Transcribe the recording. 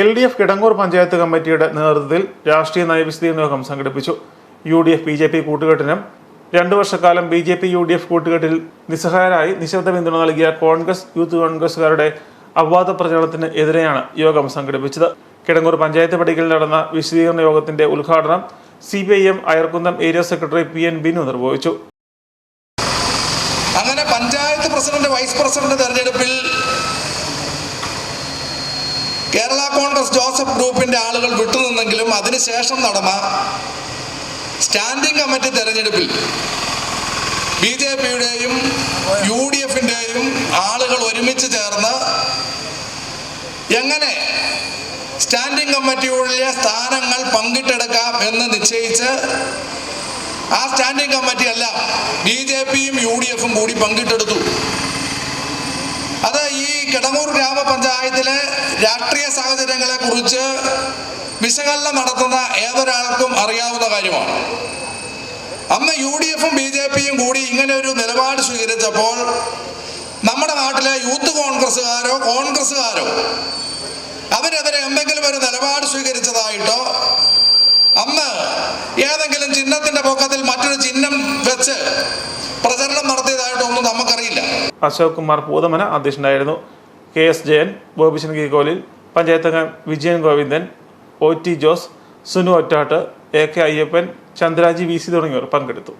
L D F Kidangoor panchayat കമ്മിറ്റിയുടെ നേതൃത്വത്തിൽ രാഷ്ട്രീയ നയവിശദീകരണ യോഗം സംഘടിപ്പിച്ചു. U D F B J P കൂട്ടുകെട്ടിനും രണ്ടു വർഷക്കാലം B J P U D F കൂട്ടുകെട്ടിൽ നിസ്സഹായരായി നിശബ്ദ പിന്തുണ നൽകിയ കോൺഗ്രസ് യൂത്ത് കോൺഗ്രസുകാരുടെ അപവാദ പ്രചരണത്തിന് എതിരെയാണ് യോഗം സംഘടിപ്പിച്ചത്. കിടങ്ങൂർ പഞ്ചായത്ത് പടിക്കൽ നടന്ന വിശദീകരണ യോഗത്തിന്റെ ഉദ്ഘാടനം C P I M Ayarkunnam area secretary P N Binu നിർവഹിച്ചു. അങ്ങനെ പഞ്ചായത്ത് പ്രസിഡന്റ് വൈസ് പ്രസിഡന്റ് തെരഞ്ഞെടുപ്പിൽ കേരള കോൺഗ്രസ് ജോസഫ് ഗ്രൂപ്പിന്റെ ആളുകൾ വിട്ടുനിന്നെങ്കിലും അതിനുശേഷം നടന്ന സ്റ്റാൻഡിംഗ് കമ്മിറ്റി തെരഞ്ഞെടുപ്പിൽ ബി ജെ പിയുടെയും യു ഡി എഫിന്റെയും ആളുകൾ ഒരുമിച്ച് ചേർന്ന് എങ്ങനെ സ്റ്റാൻഡിംഗ് കമ്മിറ്റിയുടെ സ്ഥാനങ്ങൾ പങ്കിട്ടെടുക്കാം എന്ന് നിശ്ചയിച്ച് ആ സ്റ്റാൻഡിംഗ് കമ്മിറ്റി അല്ല ബി ജെ പിയും യു ഡി എഫും കൂടി പങ്കിട്ടെടുത്തു. ഈ കിടങ്ങൂർ ഗ്രാമപഞ്ചായത്തിലെ രാഷ്ട്രീയ സാഹചര്യങ്ങളെ കുറിച്ച് വിശകലനം നടത്തുന്ന ഏതൊരാൾക്കും അറിയാവുന്ന കാര്യമാണ്. അന്ന് യു ഡി എഫും ബി ജെ പിയും കൂടി ഇങ്ങനെ ഒരു നിലപാട് സ്വീകരിച്ചപ്പോൾ നമ്മുടെ നാട്ടിലെ യൂത്ത് കോൺഗ്രസ്സുകാരോ കോൺഗ്രസ്സുകാരോ അവരെതിരെ എന്തെങ്കിലും ഒരു നിലപാട് സ്വീകരിച്ചതായിട്ടോ അന്ന് ഏതെങ്കിലും ചിഹ്നത്തിന്റെ പൊക്കത്തിൽ അശോക് കുമാർ പൂതമന അധ്യക്ഷനായിരുന്നു കെ എസ് ജയൻ കീകോലിൽ പഞ്ചായത്ത് അംഗം Vijayan Govindan O T Jose Sunu Ottatt A K Ayyappan Chandraji V C തുടങ്ങിയവർ പങ്കെടുത്തു.